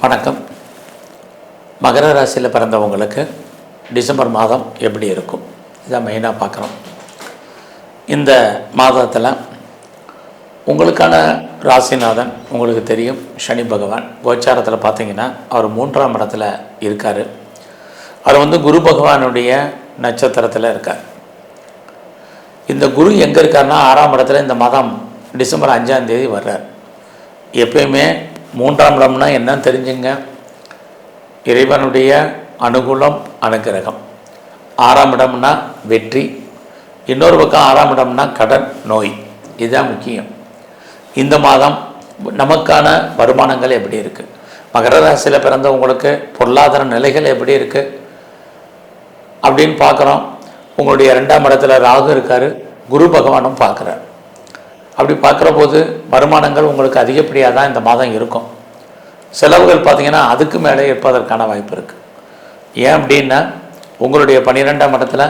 வணக்கம். மகர ராசியில் பிறந்தவங்களுக்கு டிசம்பர் மாதம் எப்படி இருக்கும்? இதான் மெயினாக பார்க்குறோம். இந்த மாதத்தில் உங்களுக்கான ராசிநாதன் உங்களுக்கு தெரியும். சனி பகவான் கோச்சாரத்தில் பார்த்தீங்கன்னா அவர் மூன்றாம் இடத்துல இருக்கார். அவர் வந்து குரு பகவானுடைய நட்சத்திரத்தில் இருக்கார். இந்த குரு எங்கே இருக்காருன்னா ஆறாம் இடத்துல இந்த மாதம் டிசம்பர் அஞ்சாம் தேதி வர்றார். எப்பயுமே மூன்றாம் இடம்னா என்னன்னு தெரிஞ்சுங்க. இறைவனுடைய அனுகூலம் அனுகிரகம். ஆறாம் இடம்னா வெற்றி. இன்னொரு பக்கம் ஆறாம் இடம்னா கடன் நோய். இதுதான் முக்கியம். இந்த மாதம் நமக்கான வருமானங்கள் எப்படி இருக்குது மகர ராசியில் பிறந்தவங்களுக்கு பொருளாதார நிலைகள் எப்படி இருக்குது அப்படின்னு பார்க்குறோம். உங்களுடைய ரெண்டாம் இடத்துல ராகு இருக்கார் குரு பகவானும் பார்க்குறார். அப்படி பார்க்குற போது வருமானங்கள் உங்களுக்கு அதிகப்படியாக தான் இந்த மாதம் இருக்கும். செலவுகள் பார்த்தீங்கன்னா அதுக்கு மேலே இருப்பதற்கான வாய்ப்பு இருக்குது ஏன் அப்படின்னா உங்களுடைய பன்னிரெண்டாம் இடத்துல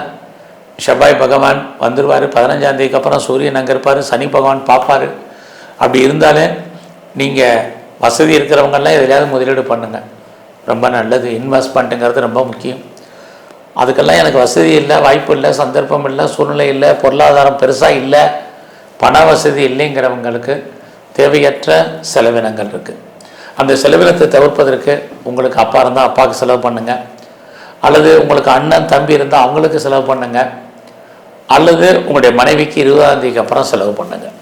செவ்வாய் பகவான் வந்துடுவார் பதினஞ்சாம் தேதிக்கு அப்புறம் சூரியன் அங்கே இருப்பார் சனி பகவான் பார்ப்பார். அப்படி இருந்தாலே நீங்கள் வசதி இருக்கிறவங்கெல்லாம் எதுலையாவது முதலீடு பண்ணுங்கள் ரொம்ப நல்லது இன்வெஸ்ட்மெண்ட்டுங்கிறது ரொம்ப முக்கியம். அதுக்கெல்லாம் எனக்கு வசதி இல்லை வாய்ப்பு இல்லை சந்தர்ப்பம் இல்லை சூழ்நிலை இல்லை பொருளாதாரம் பெருசாக இல்லை பண வசதி இல்லைங்கிறவங்களுக்கு தேவையற்ற செலவினங்கள் இருக்குது அந்த செலவினத்தை தவிர்ப்பதற்கு உங்களுக்கு அப்பா இருந்தால் அப்பாவுக்கு செலவு பண்ணுங்கள் அல்லது உங்களுக்கு அண்ணன் தம்பி இருந்தால் அவங்களுக்கு செலவு பண்ணுங்கள் அல்லது உங்களுடைய மனைவிக்கு இருபதாம் தேதிக்கு அப்புறம் செலவு பண்ணுங்கள்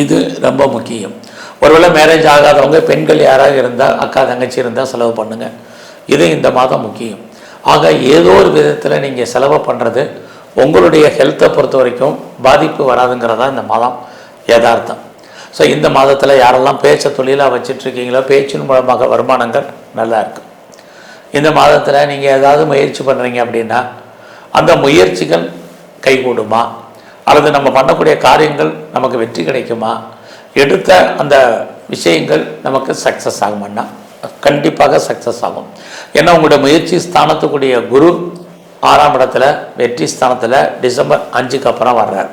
இது ரொம்ப முக்கியம். ஒருவேளை மேரேஜ் ஆகாதவங்க பெண்கள் யாராவது இருந்தால் அக்கா தங்கச்சி இருந்தால் செலவு பண்ணுங்கள் இது இந்த மாதம் முக்கியம். ஆக ஏதோ ஒரு விதத்தில் நீங்கள் செலவு பண்ணுறது உங்களுடைய ஹெல்த்தை பொறுத்த வரைக்கும் பாதிப்பு வராதுங்கிறதா இந்த மாதம் யதார்த்தம். ஸோ இந்த மாதத்தில் யாரெல்லாம் பேச்ச தொழிலாக வச்சிட்ருக்கீங்களோ பேச்சின் மூலமாக வருமானங்கள் நல்லா இருக்கும் இந்த மாதத்தில் நீங்கள் ஏதாவது முயற்சி பண்ணுறீங்க அப்படின்னா அந்த முயற்சிகள் கைகூடுமா? அல்லது நம்ம பண்ணக்கூடிய காரியங்கள் நமக்கு வெற்றி கிடைக்குமா? எடுத்த அந்த விஷயங்கள் நமக்கு சக்ஸஸ் ஆகுமான்னா கண்டிப்பாக சக்ஸஸ் ஆகும். ஏன்னா உங்களுடைய முயற்சி ஸ்தானத்துக்குரிய குரு ஆறாம் இடத்துல வெற்றி ஸ்தானத்தில் டிசம்பர் அஞ்சுக்கு அப்புறம் வர்றார்.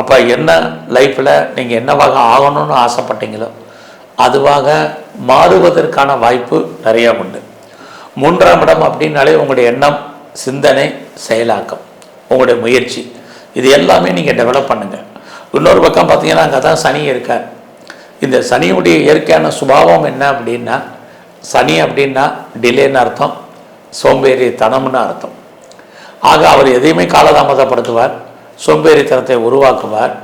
அப்போ என்ன லைஃப்பில் நீங்கள் என்னவாக ஆகணும்னு ஆசைப்பட்டீங்களோ அதுவாக மாறுவதற்கான வாய்ப்பு நிறையா உண்டு. மூன்றாம் இடம் அப்படின்னாலே உங்களுடைய எண்ணம் சிந்தனை செயலாக்கம் உங்களுடைய முயற்சி. இது எல்லாமே நீங்கள் டெவலப் பண்ணுங்கள் இன்னொரு பக்கம் பார்த்தீங்கன்னா அங்கே தான் சனி இருக்கார். இந்த சனியுடைய இயற்கையான சுபாவம் என்ன அப்படின்னா சனி அப்படின்னா டிலேன்னு அர்த்தம் சோம்பேறித்தனம்னு அர்த்தம். ஆக அவர் எதையுமே காலதாமதப்படுத்துவார் சோம்பேறித்தனத்தை உருவாக்குவார்.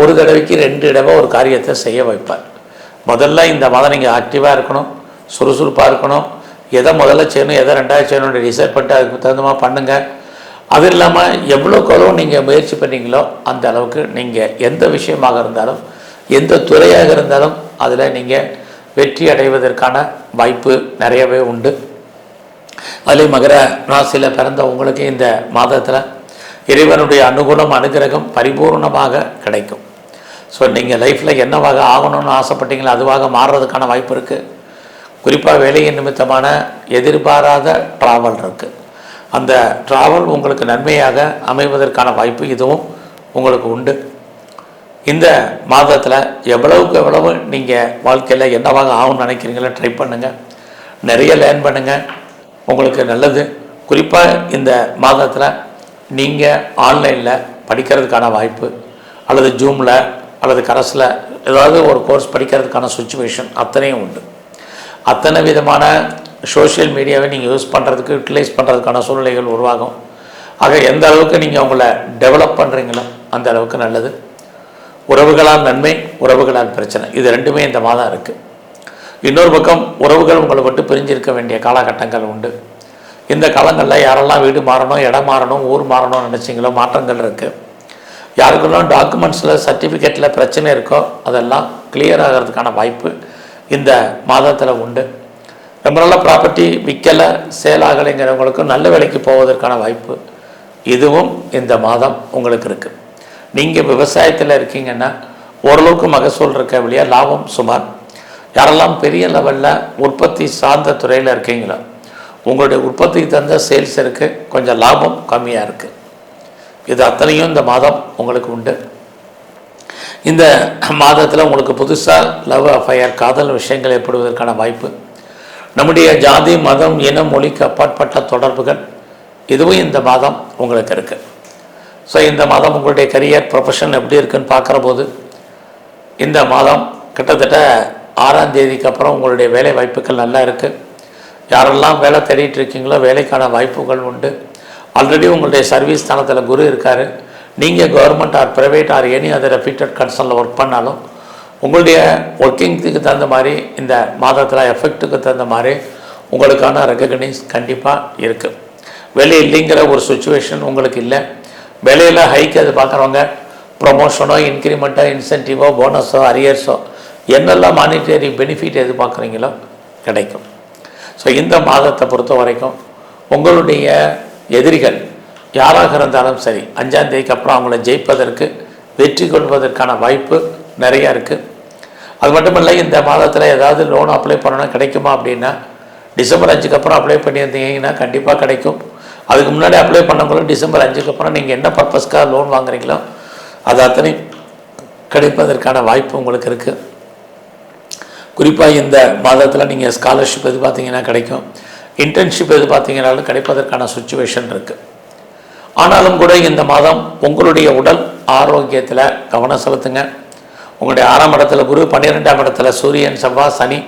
ஒரு தடவைக்கு ரெண்டு தடவை ஒரு காரியத்தை செய்ய வைப்பார். முதல்ல இந்த மாதம் நீங்கள் ஆக்டிவாக இருக்கணும் சுறுசுறுப்பாக இருக்கணும். எதை முதல்ல செய்யணும் எதை ரெண்டாவது செய்யணும் டிசைட் பண்ணிட்டு அதுக்கு தகுந்தமாக பண்ணுங்கள் அது இல்லாமல் எவ்வளோக்கு எவ்வளோ நீங்கள் முயற்சி பண்ணீங்களோ அந்த அளவுக்கு நீங்கள் எந்த விஷயமாக இருந்தாலும் எந்த துறையாக இருந்தாலும் அதில் நீங்கள் வெற்றி அடைவதற்கான வாய்ப்பு நிறையவே உண்டு. அதில் மகர ராசியில் பிறந்த உங்களுக்கு இந்த மாதத்தில் இறைவனுடைய அனுகூலம் அனுகிரகம் பரிபூர்ணமாக கிடைக்கும். ஸோ நீங்கள் லைஃப்பில் என்னவாக ஆகணும்னு ஆசைப்பட்டீங்களோ அதுவாக மாறுறதுக்கான வாய்ப்பு இருக்குது குறிப்பாக வேலையின் நிமித்தமான எதிர்பாராத ட்ராவல் இருக்குது அந்த ட்ராவல் உங்களுக்கு நன்மையாக அமைவதற்கான வாய்ப்பு இதுவும் உங்களுக்கு உண்டு. இந்த மாதத்தில் எவ்வளவுக்கு எவ்வளவு நீங்கள் வாழ்க்கையில் என்னவாக ஆகும்னு நினைக்கிறீங்களோ ட்ரை பண்ணுங்கள் நிறைய லேர்ன் பண்ணுங்கள் உங்களுக்கு நல்லது. குறிப்பாக இந்த மாதத்தில் நீங்கள் ஆன்லைனில் படிக்கிறதுக்கான வாய்ப்பு அல்லது ஜூமில் அல்லது கரஸில் ஏதாவது ஒரு கோர்ஸ் படிக்கிறதுக்கான சுச்சுவேஷன் அத்தனையும் உண்டு. அத்தனை விதமான சோஷியல் மீடியாவை நீங்கள் யூஸ் பண்ணுறதுக்கு யூட்டிலைஸ் பண்ணுறதுக்கான சூழ்நிலைகள் உருவாகும். ஆக எந்த அளவுக்கு நீங்கள் உங்களை டெவலப் பண்ணுறீங்களோ அந்த அளவுக்கு நல்லது. உறவுகளால் நன்மை உறவுகளால் பிரச்சனை. இது ரெண்டுமே இந்த மாதம் இருக்குது இன்னொரு பக்கம் உறவுகள் உங்களை விட்டு பிரிஞ்சிருக்க வேண்டிய காலகட்டங்கள் உண்டு. இந்த காலங்களில் யாரெல்லாம் வீடு மாறணும் இடம் மாறணும் ஊர் மாறணும்னு நினச்சிங்களோ மாற்றங்கள் இருக்குது யாருக்கெல்லாம் டாக்குமெண்ட்ஸில் சர்டிஃபிகேட்டில் பிரச்சனை இருக்கோ அதெல்லாம் கிளியர் ஆகிறதுக்கான வாய்ப்பு இந்த மாதத்தில் உண்டு. ரொம்ப நல்ல ப்ராப்பர்ட்டி விற்கலை சேல் ஆகலைங்கிறவங்களுக்கும் நல்ல விலைக்கு போவதற்கான வாய்ப்பு. இதுவும் இந்த மாதம் உங்களுக்கு இருக்குது நீங்கள் விவசாயத்தில் இருக்கீங்கன்னா ஓரளவுக்கு மகசூல் இருக்க வழியா லாபம் சுமார். யாரெல்லாம் பெரிய லெவலில் உற்பத்தி சார்ந்த துறையில் இருக்கீங்களோ உங்களுடைய உற்பத்திக்கு தகுந்த சேல்ஸ் இருக்குது கொஞ்சம் லாபம் கம்மியாக இருக்குது இது அத்தனையும் இந்த மாதம் உங்களுக்கு உண்டு. இந்த மாதத்தில் உங்களுக்கு புதுசாக லவ் அஃபயர் காதல் விஷயங்கள் ஏற்படுவதற்கான வாய்ப்பு. நம்முடைய ஜாதி மதம் இனம் மொழிக்கு அப்பாற்பட்ட தொடர்புகள் இதுவும் இந்த மாதம் உங்களுக்கு இருக்குது ஸோ இந்த மாதம் உங்களுடைய கரியர் ப்ரொஃபஷன் எப்படி இருக்குன்னு பார்க்குற போது இந்த மாதம் கிட்டத்தட்ட ஆறாம் தேதிக்கு அப்புறம் உங்களுடைய வேலை வாய்ப்புகள் நல்லா இருக்குது யாரெல்லாம் வேலை தேடிட்டு இருக்கீங்களோ வேலைக்கான வாய்ப்புகள் உண்டு. ஆல்ரெடி உங்களுடைய சர்வீஸ் ஸ்தானத்தில் குரு இருக்கார். நீங்கள் government or private or any other reputed கன்சர்னில் work பண்ணாலும் உங்களுடைய ஒர்க்கிங்க்கு தகுந்த மாதிரி இந்த மாதத்தில் எஃபெக்ட்டுக்கு தகுந்த மாதிரி உங்களுக்கான ரெக்கக்னைஸ் கண்டிப்பாக இருக்குது வேலை இல்லைங்கிற ஒரு சுச்சுவேஷன் உங்களுக்கு இல்லை. வேலையில் ஹைக் அது பார்க்குறவங்க ப்ரொமோஷனோ இன்க்ரிமெண்ட்டோ இன்சென்டிவோ போனஸோ அரியர்ஸோ என்னெல்லாம் மானிட்டரி பெனிஃபிட் எதிர்பார்க்குறீங்களோ கிடைக்கும். ஸோ இந்த மாதத்தை பொறுத்த வரைக்கும் உங்களுடைய எதிரிகள் யாராக இருந்தாலும் சரி அஞ்சாந்தேதிக்கு அப்புறம் அவங்கள ஜெயிப்பதற்கு வெற்றி கொள்வதற்கான வாய்ப்பு நிறையா இருக்குது அது மட்டும் இல்லை இந்த மாதத்தில் ஏதாவது லோன் அப்ளை பண்ணணும் கிடைக்குமா அப்படின்னா டிசம்பர் அஞ்சுக்கு அப்புறம் அப்ளை பண்ணியிருந்தீங்கன்னா கண்டிப்பாக கிடைக்கும். அதுக்கு முன்னாடி அப்ளை பண்ணக்குள்ள டிசம்பர் அஞ்சுக்கு அப்புறம் நீங்கள் என்ன பர்பஸ்க்காக லோன் வாங்குறீங்களோ அது அத்தனை கிடைப்பதற்கான வாய்ப்பு உங்களுக்கு இருக்குது குறிப்பாக இந்த மாதத்தில் நீங்கள் ஸ்காலர்ஷிப் எது பார்த்தீங்கன்னா கிடைக்கும். இன்டர்ன்ஷிப் எதிர்பார்த்தீங்கனாலும் கிடைப்பதற்கான சுச்சுவேஷன் இருக்குது ஆனாலும் கூட இந்த மாதம் உங்களுடைய உடல் ஆரோக்கியத்தில் கவனம் செலுத்துங்க. உங்களுடைய ஆறாம் இடத்துல குரு பன்னிரெண்டாம் இடத்துல சூரியன் செவ்வாய் சனி.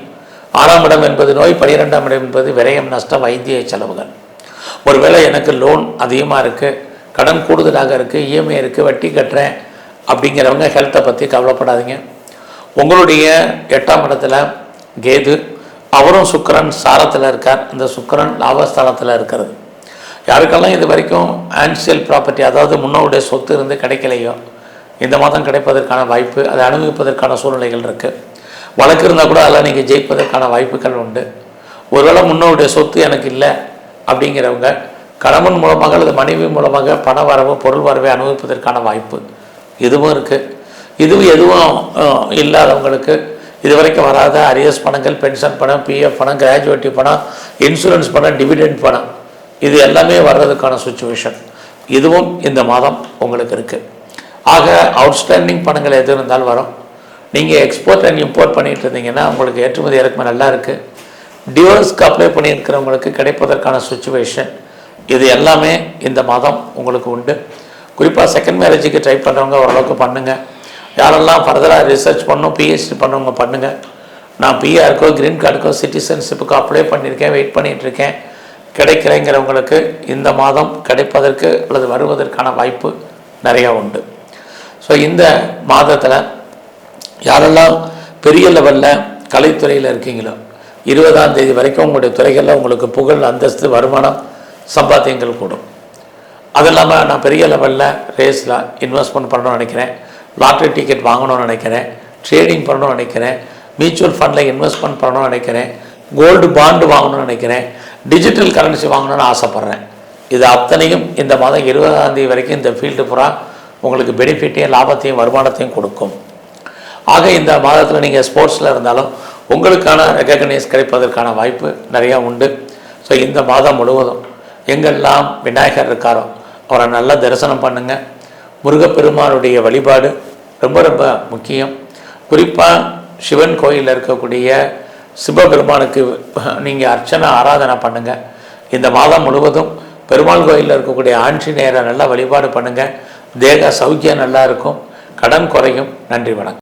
ஆறாம் இடம் என்பது நோய் பன்னிரெண்டாம் இடம் என்பது விரயம் நஷ்டம் வைத்திய செலவுகள். ஒருவேளை எனக்கு லோன் அதிகமாக இருக்குது கடன் கூடுதலாக இருக்குது இஎம்ஐ இருக்குது வட்டி கட்டுறேன் அப்படிங்கிறவங்க ஹெல்த்தை பற்றி கவலைப்படாதீங்க. உங்களுடைய எட்டாம் இடத்துல கேது அவரும் சுக்கரன் சாரத்தில் இருக்கார். இந்த சுக்கரன் லாபஸ்தானத்தில் இருக்கிறது. யாருக்கெல்லாம் இது வரைக்கும் ஆன்சியல் ப்ராப்பர்ட்டி அதாவது முன்னோருடைய சொத்து இருந்து கிடைக்கலையோ இந்த மாதம் கிடைப்பதற்கான வாய்ப்பு அதை அனுபவிப்பதற்கான சூழ்நிலைகள் இருக்குது வழக்கு இருந்தால் கூட அதெல்லாம் நீங்கள் ஜெயிப்பதற்கான வாய்ப்புகள் உண்டு. ஒருவேளை முன்னோருடைய சொத்து எனக்கு இல்லை அப்படிங்கிறவங்க கணவன் மூலமாக அல்லது மனைவி மூலமாக பண வரவு பொருள் வரவை அனுபவிப்பதற்கான வாய்ப்பு இதுவும் இருக்குது இதுவும் எதுவும் இல்லாதவங்களுக்கு இது வரைக்கும் வராத அரியஸ் பணங்கள் பென்ஷன் பணம் பிஎஃப் பணம் கிராஜுவேட்டி பணம் இன்சூரன்ஸ் பணம் டிவிடெண்ட் பணம். இது எல்லாமே வர்றதுக்கான சுச்சுவேஷன் இதுவும் இந்த மாதம் உங்களுக்கு இருக்குது ஆக அவுட்ஸ்டாண்டிங் பணங்கள் எது இருந்தாலும் வரும். நீங்கள் எக்ஸ்போர்ட் அண்ட் இம்போர்ட் பண்ணிகிட்டு இருந்தீங்கன்னா உங்களுக்கு ஏற்றுமதி இறக்குமதி நல்லா இருக்குது டிவோர்ஸ்க்கு அப்ளை பண்ணியிருக்கிறவங்களுக்கு கிடைப்பதற்கான சுச்சுவேஷன் இது எல்லாமே இந்த மாதம் உங்களுக்கு உண்டு. குறிப்பாக செகண்ட் மேரேஜுக்கு ட்ரை பண்ணுறவங்க ஓரளவுக்கு பண்ணுங்கள் யாரெல்லாம் ஃபர்தராக ரிசர்ச் பண்ணும் பிஹெச்டி பண்ணவங்க பண்ணுங்கள் நான் பிஆருக்கோ க்ரீன் கார்டுக்கோ சிட்டிசன்ஷிப்புக்கோ அப்ளை பண்ணியிருக்கேன் வெயிட் பண்ணிகிட்ருக்கேன் இருக்கேன் கிடைக்கிறேங்கிறவங்களுக்கு இந்த மாதம் கிடைப்பதற்கு அல்லது வருவதற்கான வாய்ப்பு நிறையா உண்டு. ஸோ இந்த மாதத்தில் யாரெல்லாம் பெரிய லெவலில் கலைத்துறையில் இருக்கீங்களோ இருபதாம் தேதி வரைக்கும் உங்களுடைய துறைகளில் உங்களுக்கு புகழ் அந்தஸ்து வருமானம் சம்பாத்தியங்கள் கூடும். அது இல்லாமல் நான் பெரிய லெவலில் ரேஸில் இன்வெஸ்ட்மெண்ட் பண்ணணும்னு நினைக்கிறேன். லாட்ரி டிக்கெட் வாங்கணும்னு நினைக்கிறேன். ட்ரேடிங் பண்ணணும்னு நினைக்கிறேன். மியூச்சுவல் ஃபண்டில் இன்வெஸ்ட்மெண்ட் பண்ணணும்னு நினைக்கிறேன். கோல்டு பாண்டு வாங்கணும்னு நினைக்கிறேன். டிஜிட்டல் கரன்சி வாங்கணும்னு ஆசைப்பட்றேன். இது அத்தனையும் இந்த மாதம் இருபதாம் தேதி வரைக்கும் இந்த ஃபீல்டு பூரா உங்களுக்கு பெனிஃபிட்டையும் லாபத்தையும் வருமானத்தையும் கொடுக்கும். ஆக இந்த மாதத்தில் நீங்கள் ஸ்போர்ட்ஸில் இருந்தாலும் உங்களுக்கான ரெக்கக்னைஸ் கிடைப்பதற்கான வாய்ப்பு நிறையா உண்டு. ஸோ இந்த மாதம் முழுவதும் எங்கெல்லாம் விநாயகர் இருக்காரோ அவரை நல்லா தரிசனம் பண்ணுங்கள் முருகப்பெருமானுடைய வழிபாடு ரொம்ப ரொம்ப முக்கியம். குறிப்பாக சிவன் கோயிலில் இருக்கக்கூடிய சிவபெருமானுக்கு நீங்கள் அர்ச்சனை ஆராதனை பண்ணுங்கள் இந்த மாதம் முழுவதும் பெருமாள் கோயிலில் இருக்கக்கூடிய ஆஞ்சநேயரை நல்லா வழிபாடு பண்ணுங்கள் தேக சௌக்கியம் நல்லா இருக்கும். கடன் குறையும். நன்றி வணக்கம்.